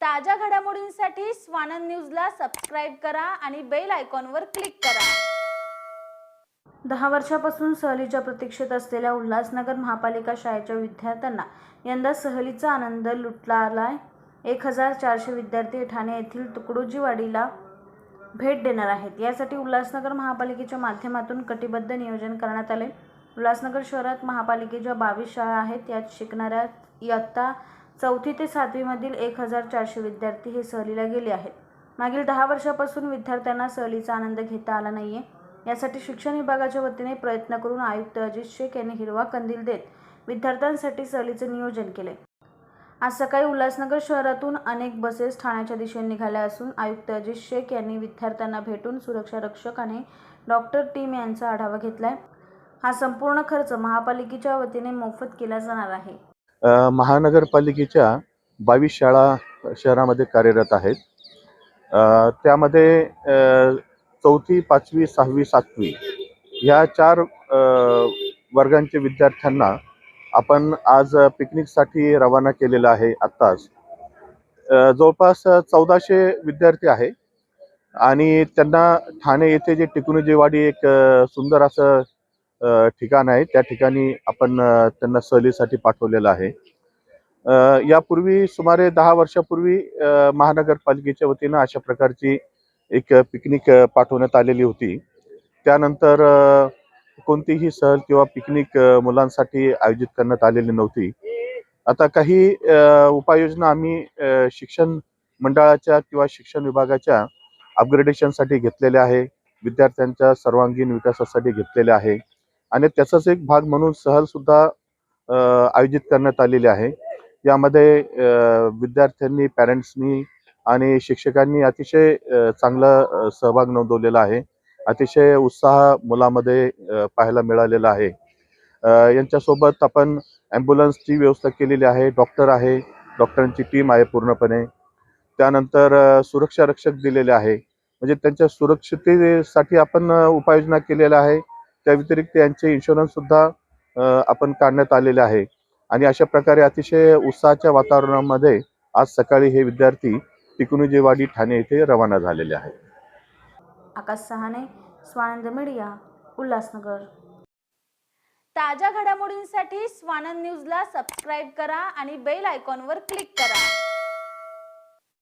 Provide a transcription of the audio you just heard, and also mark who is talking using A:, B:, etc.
A: ताज्या घडामोडींसाठी स्वानंद न्यूजला सबस्क्राईब करा आणि बेल आयकॉनवर क्लिक करा. दहा वर्षापासून सहलीच्या प्रतीक्षेत असलेल्या उल्हासनगर महापालिका शाळेच्या विद्यार्थ्यांना यंदा सहलीचा आनंद लुटला आलाय एक हजार चारशे विद्यार्थी ठाणे येथील तुकडोजीवाडीला भेट देणार आहेत. यासाठी उल्हासनगर महापालिकेच्या माध्यमातून कटिबद्ध नियोजन करण्यात आले उल्हासनगर शहरात महापालिकेच्या बावीस शाळा आहेत. यात शिकणाऱ्या इयत्ता चौथी ते सातवीमधील एक हजार चारशे विद्यार्थी हे सहलीला गेले आहेत. मागील दहा वर्षापासून विद्यार्थ्यांना सहलीचा आनंद घेता आला नाही आहे यासाठी शिक्षण विभागाच्या वतीने प्रयत्न करून आयुक्त अजित शेख यांनी हिरवा कंदील देत विद्यार्थ्यांसाठी सहलीचे नियोजन केले. आज सकाळी उल्हासनगर शहरातून अनेक बसेस ठाण्याच्या दिशेने निघाल्या असून आयुक्त अजित शेख यांनी विद्यार्थ्यांना भेटून सुरक्षा रक्षक आणि डॉक्टर टीम यांचा आढावा घेतला आहे हा संपूर्ण खर्च महापालिकेच्या वतीने मोफत केला जाणार आहे.
B: महानगरपालिकेच्या बावीस शाळा शहरामध्ये कार्यरत आहेत. त्यामध्ये चौथी पाचवी सहावी सातवी ह्या चार वर्गांचे विद्यार्थ्यांना आपण आज पिकनिकसाठी रवाना केलेलं आहे आत्ताच. जवळपास चौदाशे विद्यार्थी आहे आणि त्यांना ठाणे येथे जे टिकुनीजेवाडी एक सुंदर असं ठिकाण आहे. त्या ठिकाणी आपण त्यांना सहलीसाठी पाठवलेलं आहे. यापूर्वी सुमारे दहा वर्षापूर्वी महानगरपालिकेच्या वतीनं अशा प्रकारची एक पिकनिक पाठवण्यात आलेली होती. त्यानंतर कोणतीही सहल किंवा पिकनिक मुलांसाठी आयोजित करण्यात आलेली नव्हती. आता काही उपाययोजना आम्ही शिक्षण मंडळाच्या किंवा शिक्षण विभागाच्या अपग्रेडेशनसाठी घेतलेल्या आहे. विद्यार्थ्यांच्या सर्वांगीण विकासासाठी घेतलेल्या आहे. आणि त्याचाच एक भाग म्हणून सहल सुद्धा आयोजित करण्यात आलेली आहे. यामध्ये विद्यार्थ्यांनी पॅरेंट्सनी आणि शिक्षकांनी अतिशय चांगला सहभाग नोंदवलेला आहे. अतिशय उत्साह मुलामध्ये पाहायला मिळालेला आहे. यांच्यासोबत आपण ॲम्ब्युलन्सची व्यवस्था केलेली आहे. डॉक्टर आहे. डॉक्टरांची टीम आहे पूर्णपणे. त्यानंतर सुरक्षा रक्षक दिलेले आहे. म्हणजे त्यांच्या सुरक्षिततेसाठी आपण उपाययोजना केलेल्या आहे. त्या व्यतिरिक्त यांचे इन्शुरन्स सुद्धा आपण काढण्यात आलेले आहे. आणि अशा प्रकारे अतिशय उत्साहाच्या वातावरणामध्ये आज सकाळी हे विद्यार्थी टिकुनीजेवाडी ठाणे येथे रवाना झालेले आहेत.
A: आकाश सहाने स्वानंद मीडिया उल्हासनगर. ताज्या घडामोडींसाठी स्वानंद न्यूजला सबस्क्राईब करा आणि बेल आयकॉनवर क्लिक करा.